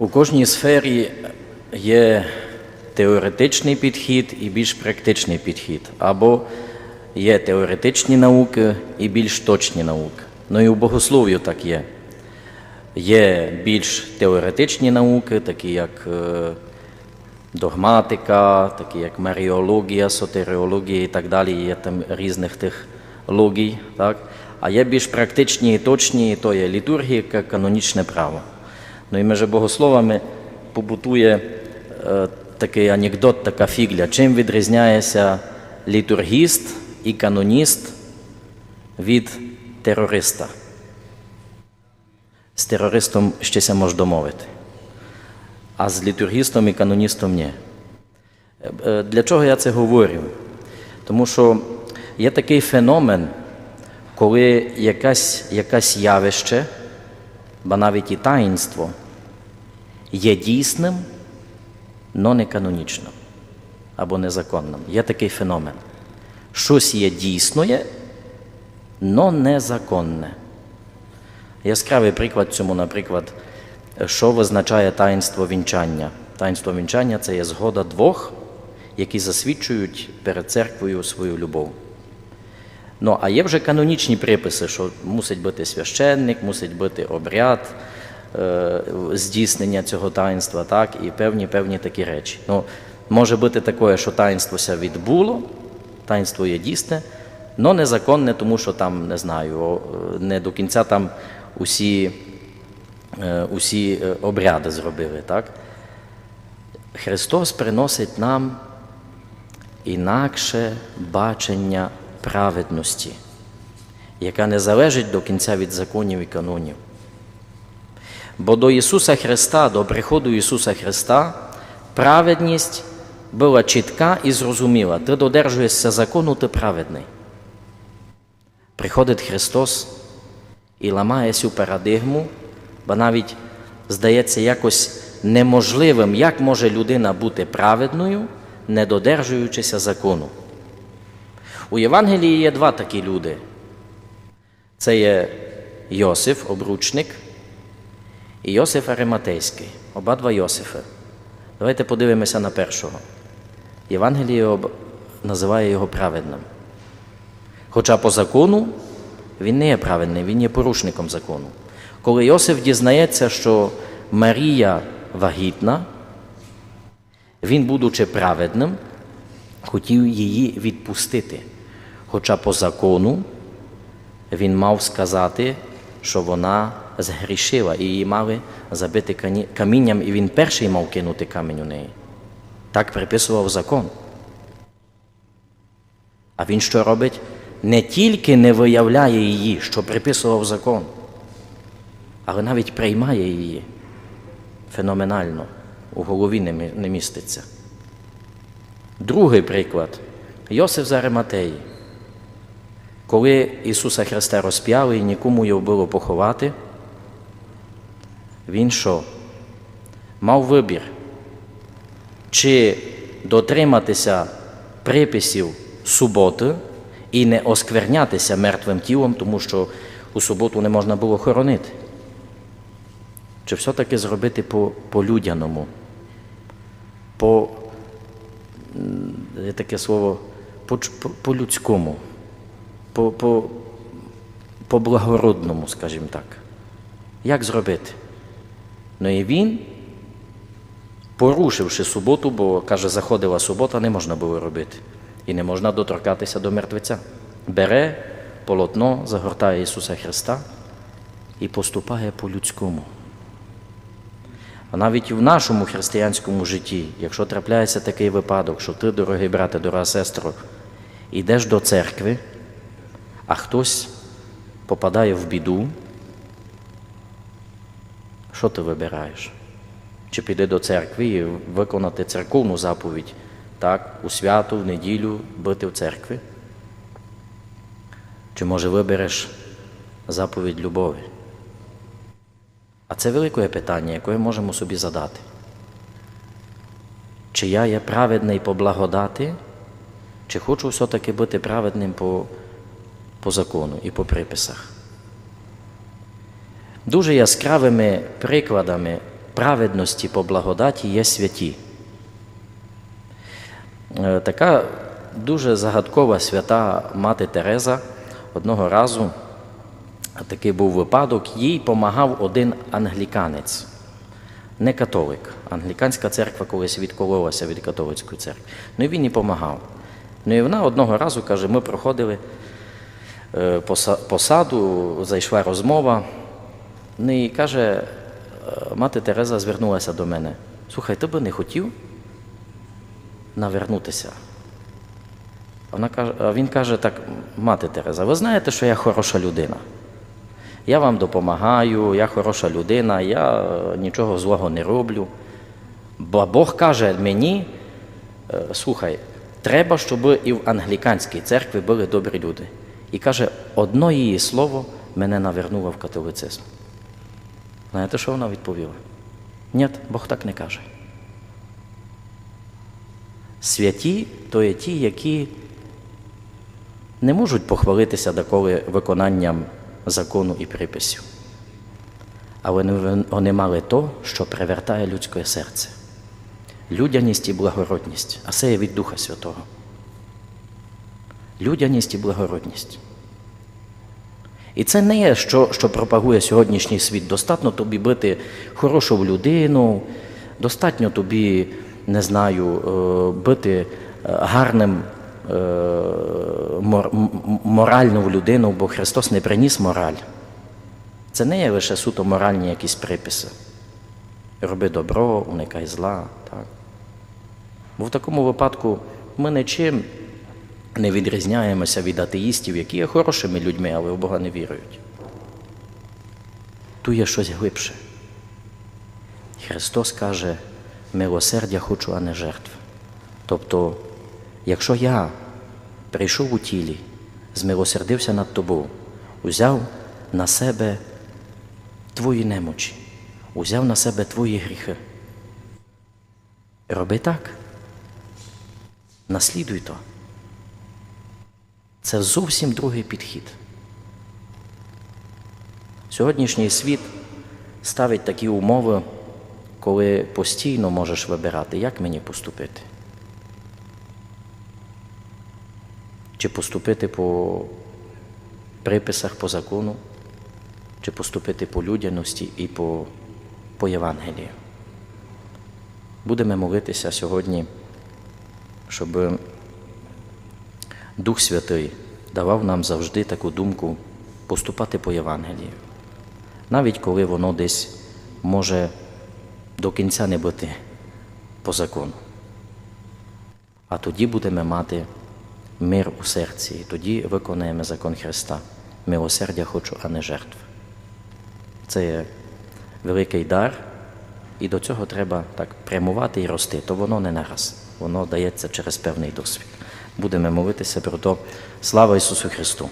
У кожній сфері є теоретичний підхід і більш практичний підхід, або є теоретичні науки і більш точні науки. Ну і у богослов'ю так є. Є більш теоретичні науки, такі як е, догматика, такі як маріологія, сотеріологія і так далі, є там різних тих логій. Так? А є більш практичні і точні, то є літургія, канонічне право. Ну і між богословами побутує е, такий анекдот, така фігля. Чим відрізняється літургіст і каноніст від терориста? З терористом ще ся може домовити, а з літургістом і каноністом ні. Для чого я це говорю? Тому що є такий феномен, коли якась, якась явище, ба навіть і таїнство, є дійсним, но не канонічним або незаконним. Є такий феномен. Щось є дійсноє, но незаконне. Яскравий приклад цьому, наприклад, що визначає таїнство вінчання. Таїнство вінчання це є згода двох, які засвідчують перед церквою свою любов. Ну, а є вже канонічні приписи, що мусить бути священник, мусить бути обряд е, здійснення цього таїнства, так, і певні певні такі речі. Ну, може бути таке, що таїнство ся відбуло, таїнство є дійсне, але незаконне, тому що там, не знаю, не до кінця там усі, е, усі е, обряди зробили. Так? Христос приносить нам інакше бачення праведності, яка не залежить до кінця від законів і канонів. Бо до Ісуса Христа, до приходу Ісуса Христа, праведність була чітка і зрозуміла. Ти додержуєшся закону, ти праведний. Приходить Христос і ламає цю парадигму, бо навіть здається якось неможливим, як може людина бути праведною, не додержуючися закону. У Євангелії є два такі люди. Це є Йосиф, обручник, і Йосиф Ариматейський. Обидва Йосифи. Давайте подивимося на першого. Євангеліє об- називає його праведним. Хоча по закону він не є праведний, він є порушником закону. Коли Йосиф дізнається, що Марія вагітна, він, будучи праведним, хотів її відпустити. Хоча по закону він мав сказати, що вона згрішила, і її мали забити камінням, і він перший мав кинути камінь у неї. Так приписував закон. А він що робить? Не тільки не виявляє її, що приписував закон, але навіть приймає її феноменально, у голові не міститься. Другий приклад Йосиф з Ариматеї. Коли Ісуса Христа розп'яли і нікому його було поховати, він що? Мав вибір, чи дотриматися приписів суботи і не осквернятися мертвим тілом, тому що у суботу не можна було хоронити. Чи все-таки зробити по, по, м, є таке слово, по, по, по-людському, по, по, по благородному, скажімо так. Як зробити? Ну і він, порушивши суботу, бо каже, заходила субота, не можна було робити. І не можна доторкатися до мертвеця. Бере полотно, загортає Ісуса Христа і поступає по-людському. А навіть в нашому християнському житті, якщо трапляється такий випадок, що ти, дорогий брате, дорога сестро, йдеш до церкви, а хтось попадає в біду, що ти вибираєш? Чи піде до церкви і виконати церковну заповідь, так, у свято, в неділю бити в церкві? Чи може вибереш заповідь любові? А це велике питання, яке можемо собі задати. Чи я є праведний по благодаті, чи хочу все-таки бути праведним по, по закону і по приписах? Дуже яскравими прикладами праведності по благодаті є святі. Е, Така дуже загадкова свята мати Тереза одного разу такий був випадок, їй помагав один англіканець, не католик. Англіканська церква колись відкололася від католицької церкви. Ну і він їй помагав. Ну і вона одного разу каже, ми проходили е, по са- по саду, зайшла розмова. Ну і каже, е, мати Тереза звернулася до мене. Слухай, ти би не хотів навернутися? Вона каже, він каже так, мати Тереза, ви знаєте, що я хороша людина. Я вам допомагаю, я хороша людина, я е, нічого злого не роблю. Бо Бог каже мені, слухай, треба, щоб і в англіканській церкві були добрі люди. І каже, одно її слово мене навернуло в католицизм. Знаєте, що вона відповіла? Ні, Бог так не каже. Святі то є ті, які не можуть похвалитися доколи виконанням закону і приписів. Але вони- мали то, що привертає людське серце. Людяність і благородність, а це є від Духа Святого. Людяність і благородність. І це не є, що, що пропагує сьогоднішній світ. Достатньо тобі бити хорошу людину, достатньо тобі, не знаю, е, бити е, гарним е, моральну людину, бо Христос не приніс мораль. Це не є лише суто моральні якісь приписи. Роби добро, уникай зла. Так? Бо в такому випадку ми нічим не відрізняємося від атеїстів, які є хорошими людьми, але в Бога не вірують. Тут є щось глибше. Христос каже, милосердя хочу, а не жертв. Тобто, якщо я прийшов у тілі, змилосердився над тобою, узяв на себе твої немочі, узяв на себе твої гріхи. Роби так. Наслідуй то. Це зовсім другий підхід. Сьогоднішній світ ставить такі умови, коли постійно можеш вибирати, як мені поступити. Чи поступити по приписах по закону, чи поступити по людяності і по, по Євангелію. Будемо молитися сьогодні, щоб Дух Святий давав нам завжди таку думку поступати по Євангелію, навіть коли воно десь може до кінця не бути по закону. А тоді будемо мати мир у серці, і тоді виконаємо закон Христа. Милосердя хочу, а не жертв. Це є великий дар, і до цього треба так прямувати і рости. То воно не нараз, воно дається через певний досвід. Будемо молитися про то. Слава Ісусу Христу!